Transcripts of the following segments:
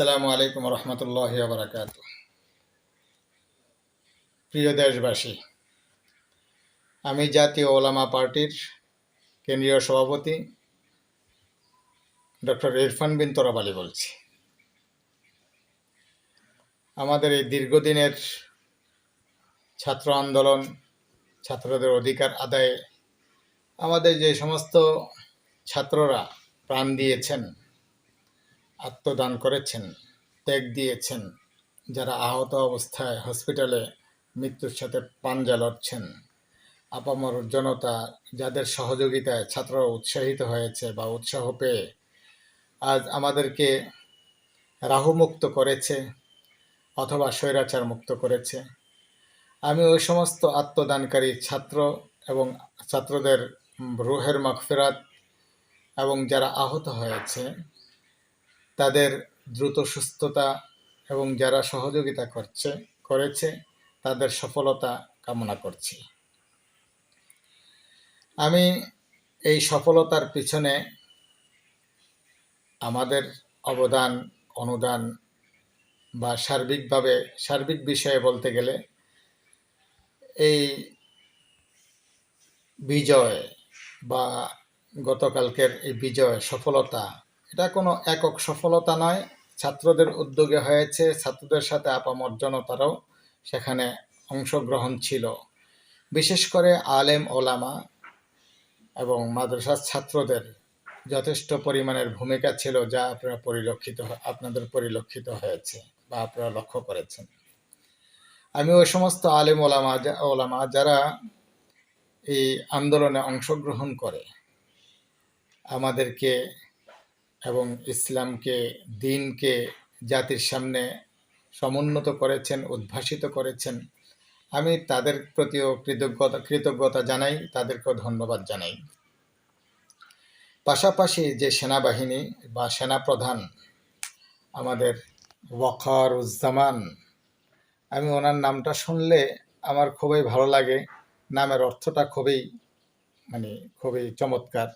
আসসালামু আলাইকুম রহমতুল্লাহ বারাকাত প্রিয় দেশবাসী, আমি জাতীয় ওলামা পার্টির কেন্দ্রীয় সভাপতি ডক্টর ইরফান বিন তোরাব আলী বলছি। আমাদের এই দীর্ঘদিনের ছাত্র আন্দোলন, ছাত্রদের অধিকার আদায়ে আমাদের যে সমস্ত ছাত্ররা প্রাণ দিয়েছেন আত্মদান করেছেন, ত্যাগ দিয়েছেন, যারা আহত অবস্থায় হসপিটালে মৃত্যুর সাথে পাঞ্জা লড়ছেন। আপামর জনতা যাদের সহযোগিতায় ছাত্ররা উৎসাহিত হয়েছে বা উৎসাহ পেয়ে আজ আমাদেরকে রাহুমুক্ত করেছে অথবা স্বৈরাচার মুক্ত করেছে। আমি ওই সমস্ত আত্মদানকারী ছাত্র এবং ছাত্রদের রুহের মাগফিরাত এবং যারা আহত হয়েছে তাদের দ্রুত সুস্থতা এবং যারা সহযোগিতা করছে, করেছে, তাদের সফলতা কামনা করছি। আমি এই সফলতার পিছনে আমাদের অবদান, অনুদান বা সার্বিকভাবে, সার্বিক বিষয়ে বলতে গেলে এই বিজয় বা গতকালকের এই বিজয় সফলতা এটা কোনো একক সফলতা নয়। ছাত্রদের উদ্যোগে হয়েছে, ছাত্রদের সাথে আপামর জনতারাও সেখানে অংশগ্রহণ ছিল। বিশেষ করে আলেম ওলামা এবং মাদ্রাসার ছাত্রদের যথেষ্ট পরিমাণের ভূমিকা ছিল যা আপনারা পরিলক্ষিত আপনাদের পরিলক্ষিত হয়েছে বা আপনারা লক্ষ্য করেছেন। আমি ওই সমস্ত আলেম ওলামা ওলামা যারা এই আন্দোলনে অংশগ্রহণ করে, আমাদেরকে এবং ইসলামকে, দিনকে, জাতির সামনে সমুন্নত করেছেন, উদ্ভাসিত করেছেন। আমি তাদের প্রতিও কৃতজ্ঞতা কৃতজ্ঞতা জানাই, তাদেরকেও ধন্যবাদ জানাই। পাশাপাশি যে সেনাবাহিনী বা সেনাপ্রধান আমাদের ওয়াকারুজ্জামান, আমি ওনার নামটা শুনলে আমার খুবই ভালো লাগে। নামের অর্থটা খুবই মানে খুবই চমৎকার।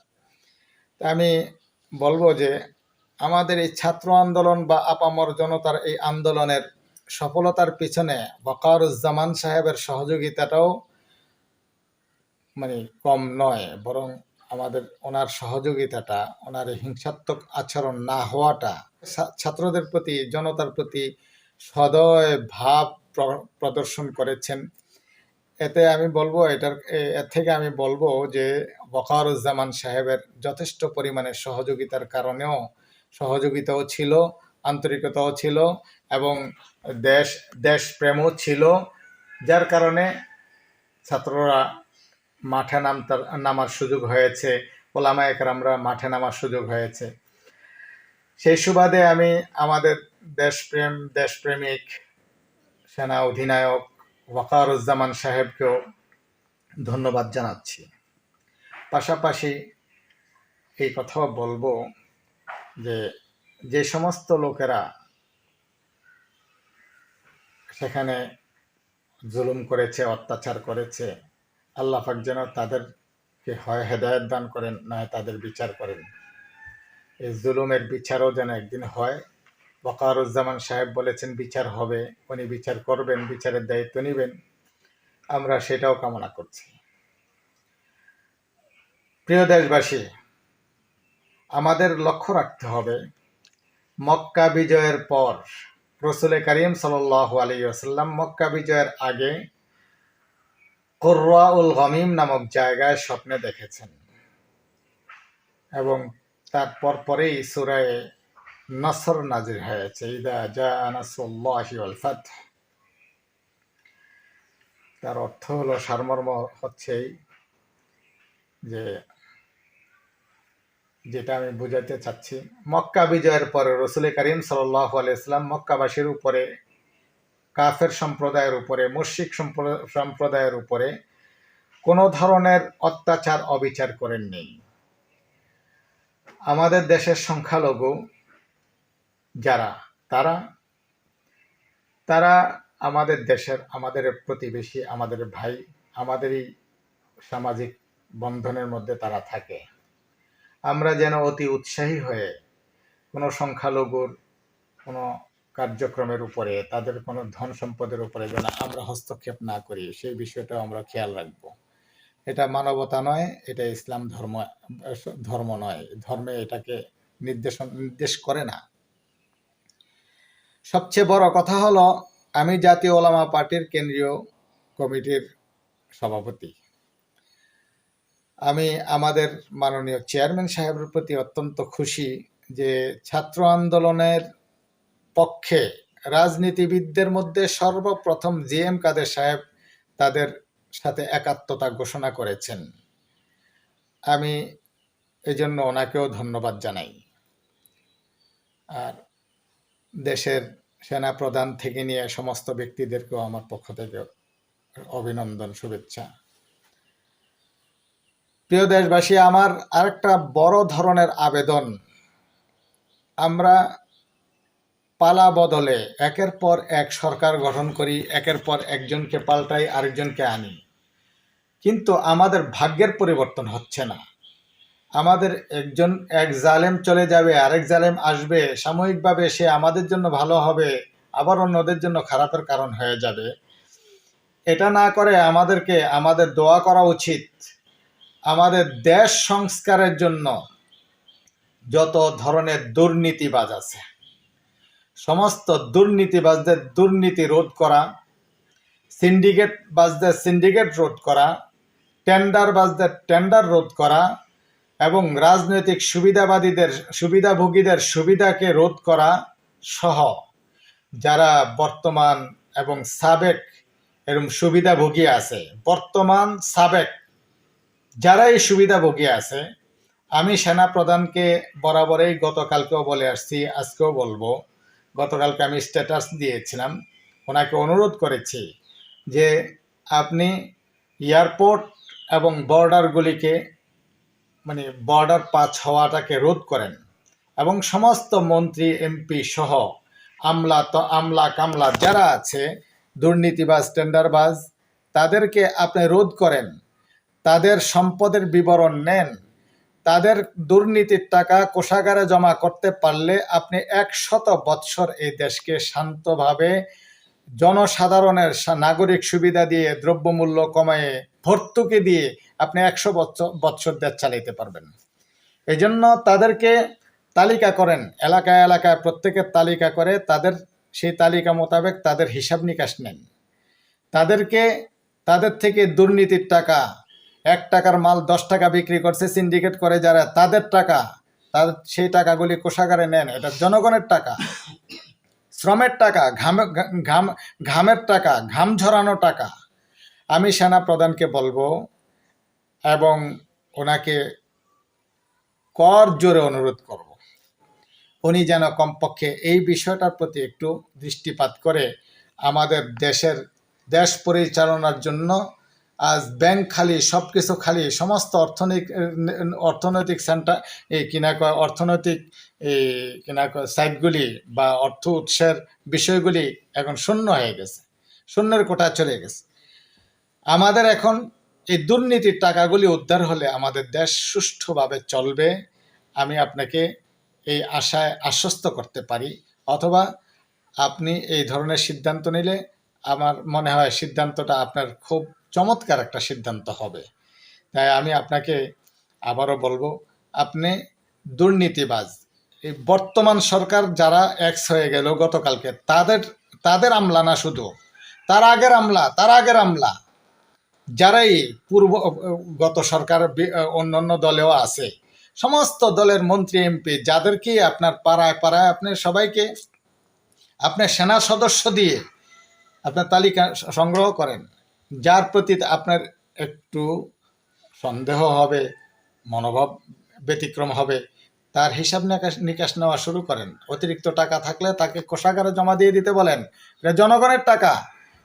আমি বলব যে আমাদের এই ছাত্র আন্দোলন বা আপামর জনতার এই আন্দোলনের সফলতার পিছনে বকারুজ্জামান সাহেবের সহযোগিতাটাও মানে কম নয়, বরং আমাদের ওনার সহযোগিতাটা, ওনার হিংসাত্মক আচরণ না হওয়াটা ছাত্রদের প্রতি, জনতার প্রতি সদয় ভাব প্রদর্শন করেছেন। এতে আমি বলব, এটার এর থেকে আমি বলব যে বকারুজ্জামান সাহেবের যথেষ্ট পরিমাণে সহযোগিতার কারণেও সহযোগিতাও ছিল, আন্তরিকতাও ছিল এবং দেশ, দেশপ্রেমও ছিল। যার কারণে ছাত্ররা মাঠে নামতার, নামার সুযোগ হয়েছে, ওলামা একরামরা মাঠে নামার সুযোগ হয়েছে। সেই সুবাদে আমি আমাদের দেশপ্রেম, দেশপ্রেমিক, সেনা অধিনায়ক ওয়াকারুজ্জামান সাহেবকেও ধন্যবাদ জানাচ্ছি। পাশাপাশি এই কথাও বলব যে যে সমস্ত লোকেরা সেখানে জুলুম করেছে, অত্যাচার করেছে, আল্লাহ পাক যেন তাদেরকে হয় হেদায়ত দান করেন, নয় তাদের বিচার করেন। এই জুলুমের বিচারও যেন একদিন হয় বকারুজ্জামান সাহেব বলেছেন, বিচার হবে, উনি বিচার করবেন, বিচারের দায়িত্ব নেবেন। আমরা সেটাও কামনা করছি। প্রিয় দেশবাসী, আমাদের লক্ষ্য রাখতে হবে, মক্কা বিজয়ের পর রসুল করিম সাল আলী আসাল্লাম মক্কা বিজয়ের আগে কোর্রা উল গমিম নামক জায়গায় স্বপ্নে দেখেছেন এবং তারপর পরেই সুরায় নসর নাজির হয়েছে। তার অর্থ হলো সারমর্ম হচ্ছেই যে, যেটা আমি বুঝাতে চাচ্ছি। মক্কা বিজয়ের পরে রসুল করিম সাল্লাহ আলাইসলাম মক্কাবাসীর উপরে, কাফের সম্প্রদায়ের উপরে মুশিক সম্প্রদায়ের উপরে কোনো ধরনের অত্যাচার, অবিচার করেননি। আমাদের দেশের সংখ্যালঘু যারা, তারা তারা আমাদের দেশের, আমাদের প্রতিবেশী, আমাদের ভাই, আমাদেরই সামাজিক বন্ধনের মধ্যে তারা থাকে। আমরা যেন অতি উৎসাহী হয়ে কোনো সংখ্যালঘুর কোনো কার্যক্রমের উপরে, তাদের কোনো ধন সম্পদের উপরে যেন আমরা হস্তক্ষেপ না করি, সেই বিষয়টাও আমরা খেয়াল রাখব। এটা মানবতা নয়, এটা ইসলাম ধর্ম ধর্ম নয়। ধর্মে এটাকে নির্দেশ নির্দেশ করে না। সবচেয়ে বড় কথা হলো, আমি জাতীয় ওলামা পার্টির কেন্দ্রীয় কমিটির সভাপতি। আমি আমাদের মাননীয় চেয়ারম্যান সাহেবের প্রতি অত্যন্ত খুশি যে ছাত্র আন্দোলনের পক্ষে রাজনীতিবিদদের মধ্যে সর্বপ্রথম জি এম কাদের সাহেব তাদের সাথে একাত্মতা ঘোষণা করেছেন। আমি এজন্য ওনাকেও ধন্যবাদ জানাই। আর দেশের সেনা প্রধান থেকে নিয়ে সমস্ত ব্যক্তিদেরকেও আমার পক্ষ থেকে অভিনন্দন, শুভেচ্ছা। প্রিয় দেশবাসী, আমার আরেকটা বড় ধরনের আবেদন। আমরা পালা বদলে একের পর এক সরকার গঠন করি, একের পর একজনকে পাল্টাই, আরেকজনকে আনি। কিন্তু আমাদের ভাগ্যের পরিবর্তন হচ্ছে না। আমাদের একজন এক জালেম চলে যাবে, আরেক জালেম আসবে, সাময়িকভাবে সে আমাদের জন্য ভালো হবে, আবার অন্যদের জন্য খারাপের কারণ হয়ে যাবে। এটা না করে আমাদেরকে, আমাদের দোয়া করা উচিত। আমাদের দেশ সংস্কারের জন্য যত ধরনের দুর্নীতিবাজ আছে, সমস্ত দুর্নীতিবাজদের দুর্নীতি রোধ করা সিন্ডিকেট বাজদের সিন্ডিকেট রোধ করা টেন্ডার বাজদের টেন্ডার রোধ করা এবং রাজনৈতিক সুবিধাবাদীদের, সুবিধাভোগীদের সুবিধাকে রোধ করা সহ যারা বর্তমান এবং সাবেক এরকম সুবিধাভোগী আছে, বর্তমান সাবেক যারা এই সুবিধাভোগী আছে, আমি সেনা প্রধানকে বরাবরই গতকালকেও বলে আসছি, আজকেও বলব, গতকালকে আমি স্ট্যাটাস দিয়েছিলাম, ওনাকে অনুরোধ করেছি যে আপনি এয়ারপোর্ট এবং বর্ডারগুলিকে মানে বর্ডার পাচ হওয়াটাকে রোধ করেন। এবং সমস্ত মন্ত্রী, এমপি সহ আমলা তো আমলা কামলা যারা আছে, দুর্নীতিবাজ, টেন্ডারবাজ, তাদেরকে আপনি রোধ করেন। তাদের সম্পদের বিবরণ নেন। তাদের দুর্নীতির টাকা কোষাগারে জমা করতে পারলে আপনি একশত বৎসর এই দেশকে শান্তভাবে জনসাধারণের নাগরিক সুবিধা দিয়ে, দ্রব্যমূল্য কমায়ে, ভর্তুকি দিয়ে আপনি একশো বৎসর দেশ চালাইতে পারবেন। এই জন্য তাদেরকে তালিকা করেন। এলাকায় এলাকায় প্রত্যেকের তালিকা করে তাদের, সেই তালিকা মোতাবেক তাদের হিসাব নিকাশ নেন। তাদেরকে, তাদের থেকে দুর্নীতির টাকা, এক টাকার মাল দশ টাকা বিক্রি করছে সিন্ডিকেট করে যারা তাদের টাকা তাদের সেই টাকাগুলি কোষাগারে নেন। এটা জনগণের টাকা। শ্রমের টাকা, ঘাম ঘাম, ঘামের টাকা, ঘাম ঝরানো টাকা। আমি সেনা প্রধানকে বলব এবং ওনাকে কর জোরে অনুরোধ করব। উনি যেন কমপক্ষে এই বিষয়টার প্রতি একটু দৃষ্টিপাত করে আমাদের দেশের দেশ পরিচালনার জন্য আজ ব্যাংক খালি সব কিছু খালি, সমস্ত অর্থনৈতিক অর্থনৈতিক সেন্টার, এই কিনা অর্থনৈতিক, এই কিনা সাইটগুলি বা অর্থ উৎসের বিষয়গুলি এখন শূন্য হয়ে গেছে, শূন্যের কোটা চলে গেছে। আমাদের এখন এই দুর্নীতির টাকাগুলি উদ্ধার হলে আমাদের দেশ সুষ্ঠুভাবে চলবে, আমি আপনাকে এই আশায় আশ্বস্ত করতে পারি। অথবা আপনি এই ধরনের সিদ্ধান্ত নিলে আমার মনে হয় সিদ্ধান্তটা আপনার খুব চমৎকার একটা সিদ্ধান্ত হবে। তাই আমি আপনাকে আবারও বলব, আপনি দুর্নীতিবাজ। এই বর্তমান সরকার যারা এক্স হয়ে গেল গতকালকে, তাদের তাদের আমলা না শুধু। তার আগের আমলা, তার আগের আমলা। যারাই পূর্ব গত সরকার অন্যান্য দলেও আছে, সমস্ত দলের মন্ত্রী, এমপি, যাদেরকে আপনার পাড়ায় পাড়ায় আপনি সবাইকে, আপনার সেনা সদস্য দিয়ে আপনার তালিকা সংগ্রহ করেন, যার প্রতি আপনার একটু সন্দেহ হবে, মনোভাব ব্যতিক্রম হবে, তার হিসাব নিকাশ নিকাশ নেওয়া শুরু করেন। অতিরিক্ত টাকা থাকলে তাকে কোষাগারে জমা দিয়ে দিতে বলেন। এটা জনগণের টাকা,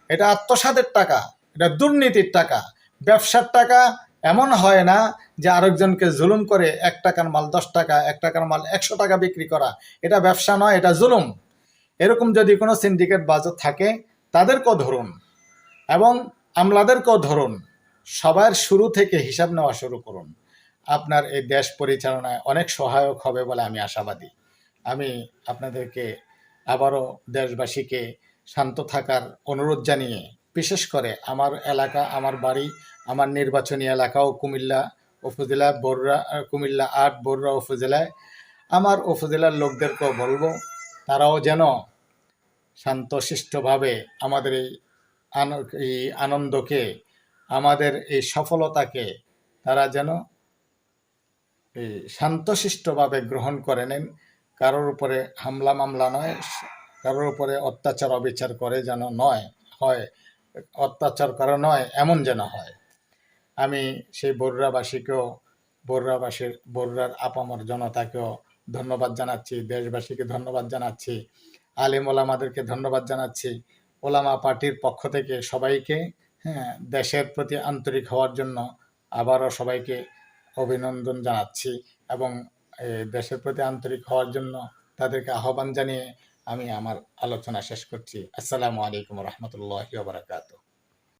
এটা আত্মসাদের টাকা। এটা দুর্নীতির টাকা। ব্যবসার টাকা এমন হয় না যে আরেকজনকে জুলুম করে এক টাকার মাল দশ টাকা, এক টাকার মাল একশো টাকা বিক্রি করা। এটা ব্যবসা নয়, এটা জুলুম। এরকম যদি কোনো সিন্ডিকেট বাজার থাকে, তাদেরকেও ধরুন এবং আমলাদেরকেও ধরুন। সবার শুরু থেকে হিসাব নেওয়া শুরু করুন। আপনার এই দেশ পরিচালনায় অনেক সহায়ক হবে বলে আমি আশাবাদী। আমি আপনাদেরকে আবারও দেশবাসীকে শান্ত থাকার অনুরোধ জানিয়ে বিশেষ করে আমার এলাকা, আমার বাড়ি, আমার নির্বাচনী এলাকাও কুমিল্লা উপজেলা, বররা, কুমিল্লা আট, বররা উপজেলায়। আমার উপজেলার লোকদেরকেও বলব, তারাও যেন শান্তশিষ্টভাবে আমাদের এই আনন্দকে, আমাদের এই সফলতাকে তারা যেন এই শান্তশিষ্টভাবে গ্রহণ করে নেন। কারোর উপরে হামলা মামলা নয়, কারোর উপরে অত্যাচার অবিচার করে যেন নয়, হয়। অত্যাচার করা নয়, এমন যেন হয়। আমি সেই বর্রাবাসীকেও, বর্রাবাসীর, বর্রার আপামর জনতাকেও ধন্যবাদ জানাচ্ছি, দেশবাসীকে ধন্যবাদ জানাচ্ছি, আলিম ওলামাদেরকে ধন্যবাদ জানাচ্ছি, ওলামা পার্টির পক্ষ থেকে সবাইকে হ্যাঁ দেশের প্রতি আন্তরিক হওয়ার জন্য আবারও সবাইকে অভিনন্দন জানাচ্ছি এবং দেশের প্রতি আন্তরিক হওয়ার জন্য তাদেরকে আহ্বান জানিয়ে আমি আমার আলোচনা শেষ করছি। আসসালামু আলাইকুম রহমতুল্লাহ বারাকাতু